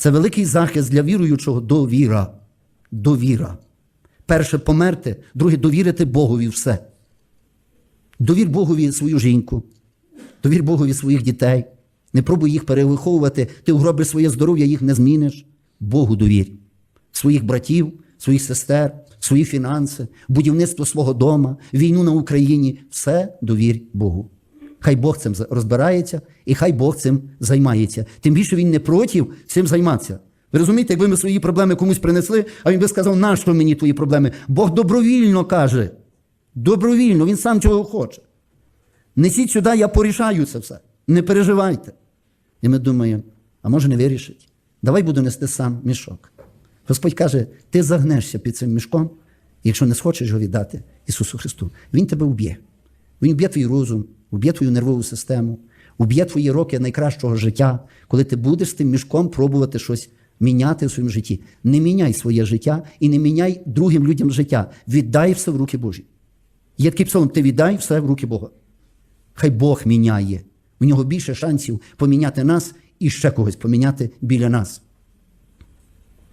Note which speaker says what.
Speaker 1: Це великий захист для віруючого довіра. Довіра. Перше померти, друге довірити Богові все. Довір Богові свою жінку, довір Богові своїх дітей. Не пробуй їх перевиховувати, ти угробиш своє здоров'я, їх не зміниш. Богу довір. Своїх братів, своїх сестер, свої фінанси, будівництво свого дома, війну на Україні все довір Богу. Хай Бог цим розбирається і хай Бог цим займається. Тим більше він не проти цим займатися. Ви розумієте, якби ми свої проблеми комусь принесли, а він би сказав, нащо мені твої проблеми? Бог добровільно каже. Добровільно, він сам цього хоче. Несіть сюди, я порішаю це все. Не переживайте. І ми думаємо, а може не вирішить? Давай буду нести сам мішок. Господь каже: ти загнешся під цим мішком, якщо не схочеш його віддати Ісусу Христу. Він тебе вб'є. Він вб'є твій розум, вб'є твою нервову систему, вб'є твої роки найкращого життя, коли ти будеш з тим мішком пробувати щось міняти в своєму житті. Не міняй своє життя і не міняй другим людям життя. Віддай все в руки Божі. Є такий псалом, ти віддай все в руки Бога. Хай Бог міняє. У нього більше шансів поміняти нас і ще когось поміняти біля нас.